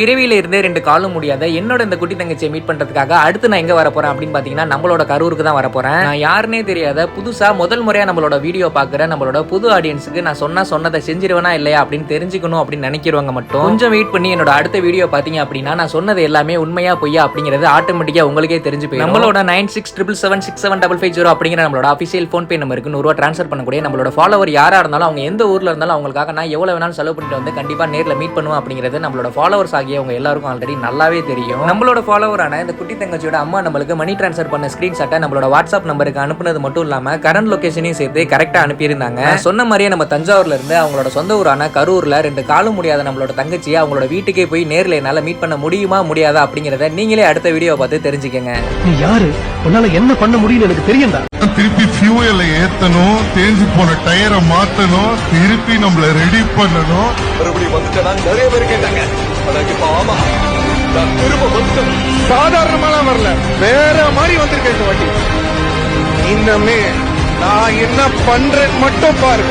பிறவியில இருந்தே ரெண்டு காலும் முடியாத என்னோட இந்த குட்டி தங்கச்சியை மீட் பண்றதுக்காக அடுத்து நான் எங்க வர போறேன் அப்படின்னு பாத்தீங்கன்னா நம்மளோட கரூருக்கு தான் வர போறேன். நான் யாருனே தெரியாத புதுசா முதல் முறையா நம்மளோட வீடியோ பாக்குற நம்மளோட புது ஆடியன்ஸுக்கு நான் சொன்னா சொன்னதை செஞ்சிருவேனா இல்லையா அப்படின்னு தெரிஞ்சுக்கணும் அப்படின்னு நினைக்கிறவங்க மட்டும் கொஞ்சம் வெயிட் பண்ணி என்னோட அடுத்த வீடியோ பாத்தீங்க அப்படின்னா நான் சொன்னது எல்லாமே உண்மையா பொய்யா அப்படிங்கிறது ஆட்டோமேட்டிக்கா உங்களுக்கே தெரிஞ்சு போயிடும். நம்மளோட nine six triple seven six seven double five zero அப்படிங்கிற நம்மளோட அஃபிஷியல் ஃபோன் பே நம்பருக்கு நூறுவா ட்ரான்ஸ்ஃபர் பண்ணக்கூடிய நம்மளோட ஃபாலோவர் யாராக இருந்தாலும் அவங்க எந்த ஊர்ல இருந்தாலும் அவங்களுக்காக நான் எவ்வளோ வேணாலும் செலவு பண்ணிட்டு வந்து கண்டிப்பாக நேரில் மீட் பண்ணுவேன் அப்படிங்கிறது நம்மளோட ஃபாலோவர்ஸ் ஆகிய அவங்க எல்லாருக்கும் ஆல்ரெடி நல்லாவே தெரியும். நம்மளோட ஃபாலோவரான இந்த குட்டி தங்கச்சியோட அம்மா நம்மளுக்கு மணி ட்ரான்ஸ்ஃபர் பண்ண ஸ்கிரீன்ஷாட்டை நம்மளோட வாட்ஸ்அப் நம்பருக்கு அனுப்புனது மட்டும் இல்லாம கரண்ட் லொகேஷனையும் சேர்த்து கரெக்டா அனுப்பியிருந்தாங்க. நான் சொன்ன மாதிரியே நம்ம தஞ்சாவூர்ல இருந்து அவங்களோட சொந்த ஊரான கரூர்ல ரெண்டு காலும் முடியாத நம்மளோட தங்கச்சியை அவங்களோட வீட்டுக்கே போய் நேர்ல என்னால மீட் பண்ண முடியுமா முடியாதா அப்படிங்கிறத நீங்களே அடுத்த வீடியோ பார்த்து தெரிஞ்சுக்கங்க. நீ யாரு? உன்னால என்ன பண்ண முடியும்னு எனக்கு தெரியும்டா. திருப்பி ஃபியூயலை ஏத்தணும் தேஞ்சு போன டயரை மாத்தணும் திருப்பி நம்மள ரெடி பண்ணணும். மறுபடியும் வந்துட்டேனா நிறைய பேர் கேட்டாங்க. எனக்கு சாதாரணமாலாம் வரல. வேற மாதிரி வந்திருக்கேன் இந்த வாட்டி. இன்னமே நான் என்ன பண்றேன் மட்டும் பாரு